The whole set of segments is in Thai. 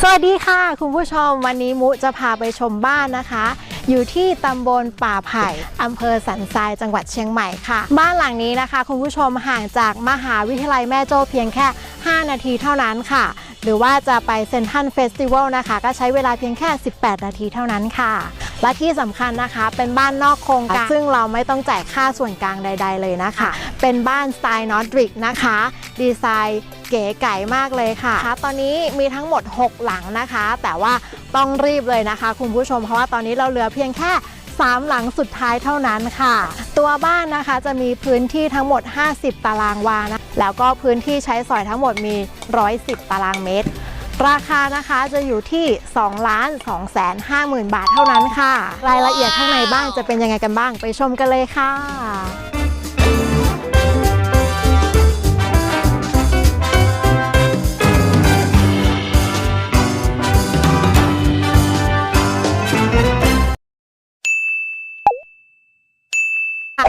สวัสดีค่ะ คุณผู้ชมวันนี้มุจะพาไปชมบ้านนะคะ อยู่ที่ตำบลป่าไผ่อำเภอสันทรายจังหวัดเชียงใหม่ค่ะ บ้านหลังนี้นะคะ คุณผู้ชมห่างจากมหาวิทยาลัยแม่โจ้เพียงแค่ 5 นาทีเท่านั้นค่ะ หรือว่าจะไปเซนทรัลเฟสติวัลนะคะ ก็ใช้เวลาเพียงแค่ 18 นาทีเท่านั้นค่ะ และที่สำคัญนะคะเป็นบ้านนอกโครงการซึ่งเราไม่ต้องจ่ายค่าส่วนกลางใด ๆ เลยนะคะ เป็นบ้านสไตล์นอร์ดริกนะคะ ดีไซน์เก๋ไก๋มากเลยค่ะตอนนี้มีทั้งหมด 6 หลังนะคะ แต่ว่าต้องรีบเลยนะคะ คุณผู้ชมเพราะว่าตอนนี้เราเหลือเพียงแค่3หลังสุดท้ายเท่านั้นค่ะ ตัวบ้านนะคะจะมีพื้นที่ทั้งหมด 50 ตารางวานะ แล้วก็พื้นที่ใช้สอยทั้งหมดมี 110 ตารางเมตร ราคานะคะจะอยู่ที่2ล้าน2แสน5หมื่นบาทเท่านั้นค่ะ รายละเอียดข้างในบ้านจะเป็นยังไงกันบ้างไปชมกันเลยค่ะ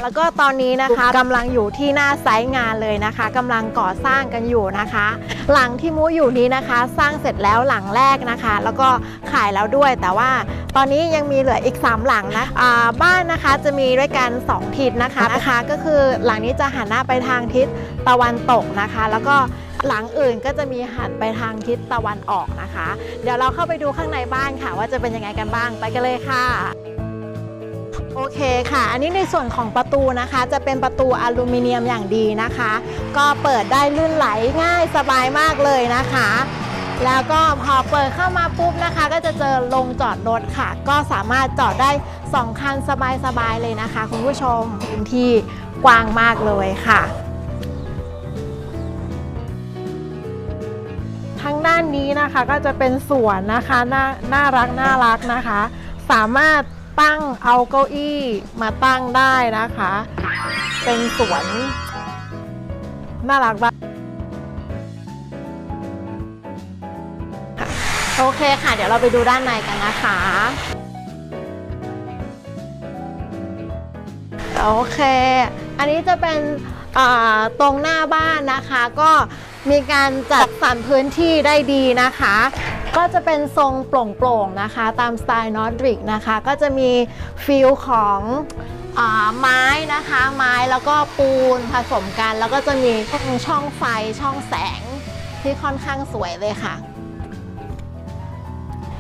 แล้วก็ตอนนี้นะคะกำลังอยู่ที่หน้าไซต์งานเลยนะคะกำลังก่อสร้างกันอยู่นะคะ หลังที่มูอยู่นี้นะคะ สร้างเสร็จแล้วหลังแรกนะคะ แล้วก็ขายแล้วด้วย แต่ว่าตอนนี้ยังมีเหลืออีก 3 หลังนะอ่าบ้านนะคะจะมีด้วยกัน 2 ทิศนะคะนะคะ ก็คือหลังนี้จะหันหน้าไปทางทิศตะวันตกนะคะ แล้วก็หลังอื่นก็จะมีหันไปทางทิศตะวันออกนะคะ เดี๋ยวเราเข้าไปดูข้างในบ้านค่ะ ว่าจะเป็นยังไงกันบ้างไปกันเลยค่ะ โอเคค่ะ อันนี้ในส่วนของประตูนะคะ จะเป็นประตูอลูมิเนียมอย่างดีนะคะ ก็เปิดได้ลื่นไหลง่ายสบายมากเลยนะคะ แล้วก็พอเปิดเข้ามาปุ๊บนะคะ ก็จะเจอลงจอดรถค่ะ ก็สามารถจอดได้ 2 คันสบายๆเลยนะคะ คุณผู้ชมพื้นที่กว้างมากเลยค่ะทางด้านนี้นะคะก็จะเป็นสวนนะคะน่าน่ารักน่ารักนะคะ สามารถ ตั้งเอาเก้าอี้มาตั้งได้นะคะ เป็นสวนน่ารักมากโอเคค่ะ เดี๋ยวเราไปดูด้านในกันนะคะ โอเค อันนี้จะเป็นตรงหน้าบ้านนะคะ ก็มีการจัดสรรพื้นที่ได้ดีนะคะ ก็จะเป็นทรงโปร่งๆนะคะ ตามสไตล์นอร์ดริกนะคะ ก็จะมีฟิลของอไม้นะคะ ไม้แล้วก็ปูนผสมกัน แล้วก็จะมีช่องไฟช่องแสงที่ค่อนข้างสวยเลยค่ะ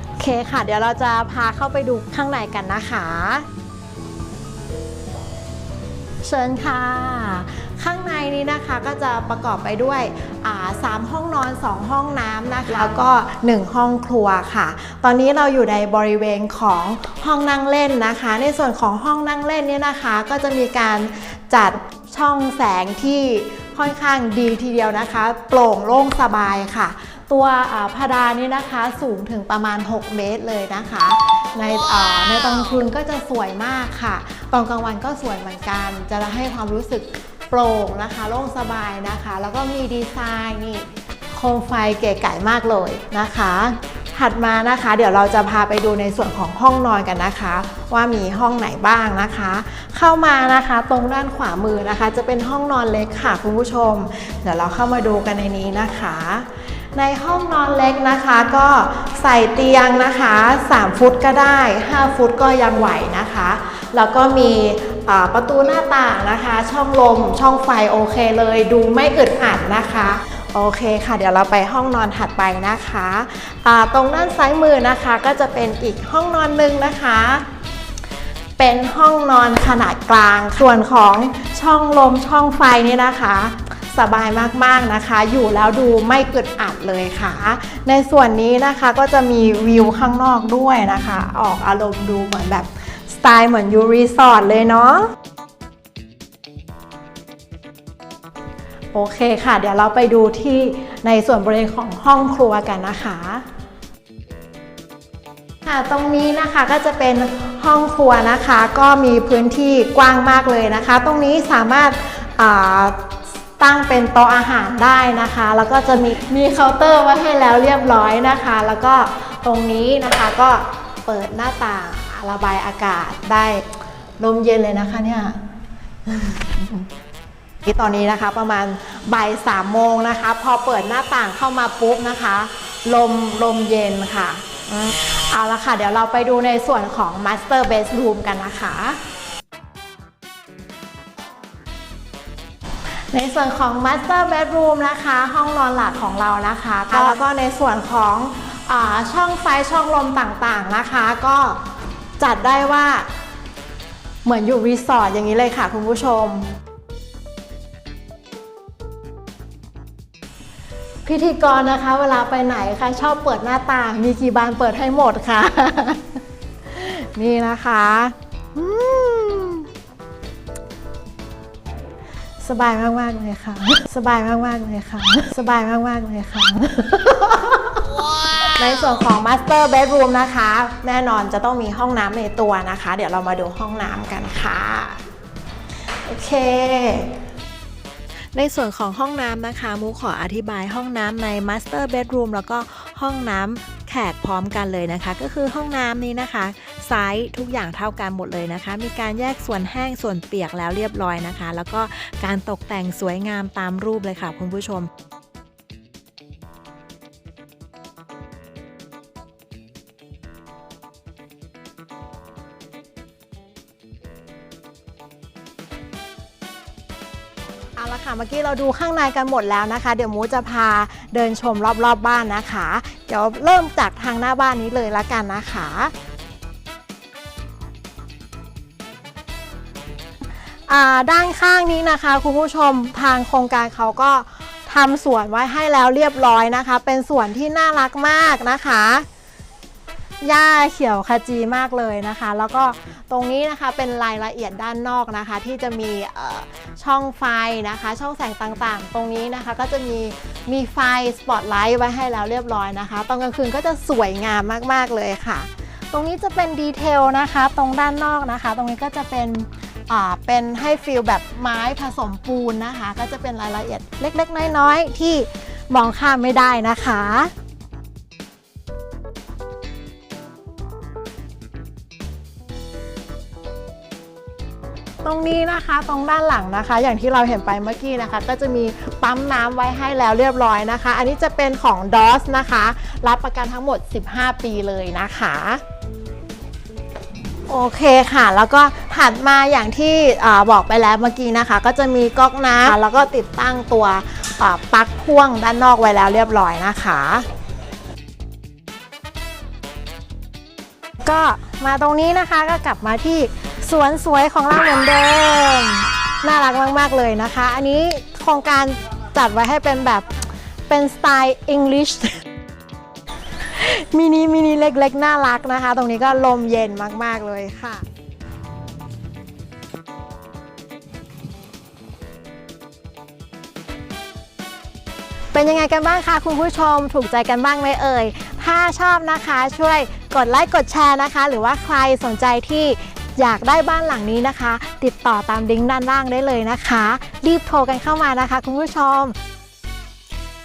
โอเคค่ะ เดี๋ยวเราจะพาเข้าไปดูข้างในกันนะคะ เชิญค่ะ ข้างในนี้นะคะก็จะประกอบไปด้วยอ่าสามห้องนอน 2 ห้องน้ำนะคะแล้วก็ 1 ห้องครัวค่ะ ตอนนี้เราอยู่ในบริเวณของห้องนั่งเล่นนะคะ ในส่วนของห้องนั่งเล่นเนี่ยนะคะ ก็จะมีการจัดช่องแสงที่ค่อนข้างดีทีเดียวนะคะ โปร่งโล่งสบายค่ะ ตัวอ่าพดานนี่นะคะสูงถึงประมาณ 6 เมตรเลยนะคะ ในอ่าในตอนกลางคืนก็จะสวยมากค่ะ ตอนกลางวันก็สวยเหมือนกัน จะให้ความรู้สึก โปร่งนะคะ โล่งสบายนะคะ แล้วก็มีดีไซน์นี่โคมไฟเก๋ไก๋มากเลยนะคะ ถัดมานะคะ เดี๋ยวเราจะพาไปดูในส่วนของห้องนอนกันนะคะ ว่ามีห้องไหนบ้างนะคะ เข้ามานะคะตรงด้านขวามือนะคะ จะเป็นห้องนอนเล็กค่ะคุณผู้ชม เดี๋ยวเราเข้ามาดูกันในนี้นะคะในห้องนอนเล็กนะคะก็ใส่เตียงนะคะ 3 ฟุตก็ได้ 5 ฟุตก็ยังไหวนะคะ แล้วก็มี ประตูหน้าต่างนะคะ ช่องลมช่องไฟโอเคเลย ดูไม่อึดอัดนะคะโอเคค่ะ เดี๋ยวเราไปห้องนอนถัดไปนะคะอ่าตรงด้านซ้ายมือนะคะก็จะเป็นอีกห้องนอนหนึ่งนะคะ เป็นห้องนอนขนาดกลาง ส่วนของช่องลมช่องไฟนี่นะคะ สบายมากๆนะคะ อยู่แล้วดูไม่อึดอัดเลยค่ะ ในส่วนนี้นะคะก็จะมีวิวข้างนอกด้วยนะคะ ออกอารมณ์ดูเหมือนแบบ ตล์เหมือนอยู่รีสอร์ทเลยเนาะโอเคค่ะ เดี๋ยวเราไปดูที่ในส่วนบริเวณของห้องครัวกันนะคะค่ะตรงนี้นะคะก็จะเป็นห้องครัวนะคะ ก็มีพื้นที่กว้างมากเลยนะคะ ตรงนี้สามารถาตั้งเป็นโต๊ะอาหารได้นะคะ แล้วก็จะมีมีเคาน์เตอร์ไว้ให้แล้วเรียบร้อยนะคะ แล้วก็ตรงนี้นะคะก็เปิดหน้าต่าง ระบายอากาศได้ลมเย็นเลยนะคะเนี่ยที่ตอนนี้นะคะประมาณบ่ายสามโมงนะคะ พอเปิดหน้าต่างเข้ามาปุ๊บนะคะ ลมลมเย็นค่ะ เอาละค่ะ เดี๋ยวเราไปดูในส่วนของ Master Bedroom กันนะคะ ในส่วนของ Master Bedroom นะคะ ห้องนอนหลักของเรานะคะแล้วก็ในส่วนของอช่องไฟช่องลมต่างๆนะคะ ก็ จัดได้ว่า เหมือนอยู่รีสอร์ทอย่างนี้เลยค่ะคุณผู้ชม พิธีกรนะคะ เวลาไปไหนครชอบเปิดหน้าต่าง มีกี่บานเปิดให้หมดค่ะ นี่นะคะสบายมากๆเลยค่ะ สบายมากๆเลยค่ะ สบายมากๆเลยค่ะ ในส่วนของ Master Bedroom นะคะ แน่นอนจะต้องมีห้องน้ำในตัวนะคะ เดี๋ยวเรามาดูห้องน้ำกันค่ะ โอเคในส่วนของห้องน้ำนะคะ มูขออธิบายห้องน้ำใน Master Bedroom แล้วก็ห้องน้ำแขกพร้อมกันเลยนะคะ ก็คือห้องน้ำนี้นะคะไซส์ทุกอย่างเท่ากันหมดเลยนะคะ มีการแยกส่วนแห้งส่วนเปียกแล้วเรียบร้อยนะคะ แล้วก็การตกแต่งสวยงามตามรูปเลยค่ะคุณผู้ชม เอาละค่ะเมื่อกี้เราดูข้างในกันหมดแล้วนะคะ เดี๋ยวมูจะพาเดินชมรอบๆบบ้านนะคะ เดี๋ยวเริ่มจากทางหน้าบ้านนี้เลยละกันนะคะด้านข้างนี้นะคะคุณผู้ชมทางโครงการเขาก็ทำสวนไว้ให้แล้วเรียบร้อยนะคะ เป็นสวนที่น่ารักมากนะคะ หญ้าเขียวขจีมากเลยนะคะ แล้วก็ตรงนี้นะคะเป็นรายละเอียดด้านนอกนะคะ ที่จะมีช่องไฟนะคะ ช่องแสงต่างๆ ตรงนี้นะคะก็จะมีมีไฟสปอตไลท์ไว้ให้แล้วเรียบร้อยนะคะ ตอนกลางคืนก็จะสวยงามมากๆเลยค่ะ ตรงนี้จะเป็นดีเทลนะคะ ตรงด้านนอกนะคะ ตรงนี้ก็จะเป็นอ่าเป็นให้ฟิลแบบไม้ผสมปูนนะคะ ก็จะเป็นรายละเอียดเล็ก ๆ น้อย ๆ ที่มองข้ามไม่ได้นะคะ ตรงนี้นะคะตรงด้านหลังนะคะ อย่างที่เราเห็นไปเมื่อกี้นะคะ ก็จะมีปั๊มน้ำไว้ให้แล้วเรียบร้อยนะคะ อันนี้จะเป็นของ DOS นะคะ รับประกันทั้งหมด 15 ปีเลยนะคะโอเคค่ะ แล้วก็ถัดมาอย่างที่อบอกไปแล้วเมื่อกี้นะคะ ก็จะมีก๊อกน้ำแล้วก็ติดตั้งตัวปลั๊กพ่วงด้านนอกไว้แล้วเรียบร้อยนะคะ ก็มาตรงนี้นะคะก็กลับมาที่ สวนสวยของเราเหมือนเดิม น่ารักมาก ๆ เลยนะคะ อันนี้โครงการจัดไว้ให้เป็นแบบเป็นสไตล์ English มินิมินิเล็ก ๆ น่ารักนะคะ ตรงนี้ก็ลมเย็นมาก ๆ เลยค่ะเป็นยังไงกันบ้างคะคุณผู้ชมถูกใจกันบ้างไหมเอ่ย ถ้าชอบนะคะช่วยกดไลค์กดแชร์นะคะ หรือว่าใครสนใจที่ อยากได้บ้านหลังนี้นะคะ ติดต่อตามลิงก์ด้านล่างได้เลยนะคะ รีบโทรกันเข้ามานะคะ คุณผู้ชม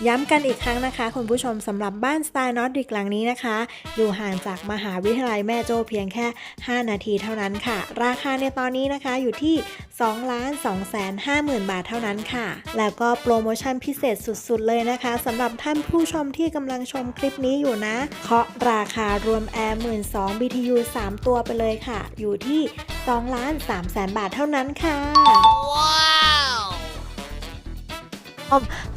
ย้ำกันอีกครั้งนะคะคุณผู้ชมสำหรับบ้านสไตล์นอร์ดิกหลังนี้นะคะ อยู่ห่างจากมหาวิทยาลัยแม่โจ้เพียงแค่ 5 นาทีเท่านั้นค่ะ ราคาในตอนนี้นะคะอยู่ที่ 2 2 5 0 0 0 0 บาทเท่านั้นค่ะ แล้วก็โปรโมชั่นพิเศษสุดๆเลยนะคะสำหรับท่านผู้ชมที่กำลังชมคลิปนี้อยู่นะเคาะราคารวมแอร์ 12,000 BTU 3 ตัวไปเลยค่ะ อยู่ที่ 2 3 0 0 0 0บาทเท่านั้นค่ะ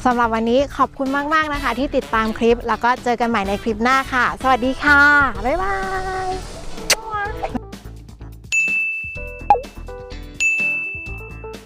สำหรับวันนี้ขอบคุณมาก ๆ นะคะ ที่ติดตามคลิป แล้วก็เจอกันใหม่ในคลิปหน้าค่ะ สวัสดีค่ะ บ๊ายบาย